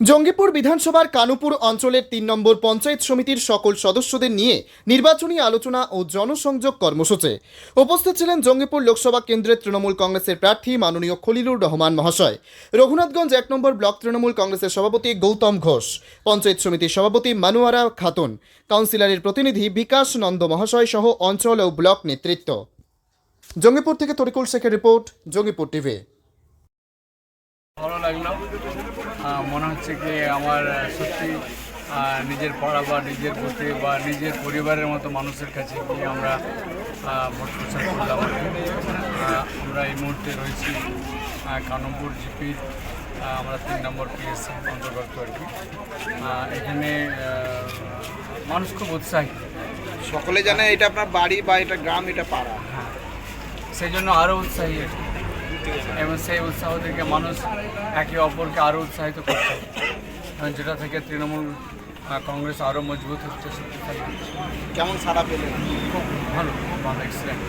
জঙ্গিপুর বিধানসভার কানুপুর অঞ্চলের তিন নম্বর পঞ্চায়েত সমিতির সকল সদস্যদের নিয়ে নির্বাচনী আলোচনা ও জনসংযোগ কর্মসূচি। উপস্থিত ছিলেন জঙ্গিপুর লোকসভা কেন্দ্রের তৃণমূল কংগ্রেসের প্রার্থী মাননীয় খলিলুর রহমান মহাশয়। রঘুনাথগঞ্জ এক নম্বর ব্লক তৃণমূল কংগ্রেসের সভাপতি গৌতম ঘোষ। পঞ্চায়েত সমিতির সভাপতি মানুয়ারা খাতুন। কাউন্সিলরের প্রতিনিধি বিকাশ নন্দ মহাশয় সহ অঞ্চল ও ব্লক নেতৃত্ব। জঙ্গিপুর থেকে তরিকুল শেখের রিপোর্ট, জঙ্গিপুর টিভি। ভালো লাগল। মনে হচ্ছে কি আমার সত্যি নিজের পাড়া বা নিজের বুথে বা নিজের পরিবারের মতো মানুষের কাছে গিয়ে আমরা ভোট প্রচার করলাম। আমরা এই মুহূর্তে রয়েছি কানমপুর জিপির আমরা তিন নম্বর পিএসসি অন্তর্গত আর কি। এখানে মানুষ খুব উৎসাহী। সকলে জানে এটা আপনার বাড়ি বা এটা গ্রাম এটা পাড়া। হ্যাঁ। সেই জন্য আরও উৎসাহী এবং সেই উৎসাহ থেকে মানুষ একে অপরকে আরও উৎসাহিত করছে। এবং যেটা থেকে তৃণমূল কংগ্রেস আরও মজবুত হচ্ছে কেমন সারা পেলেন? খুব ভালো খুব ভালো এক্সিলেন্ট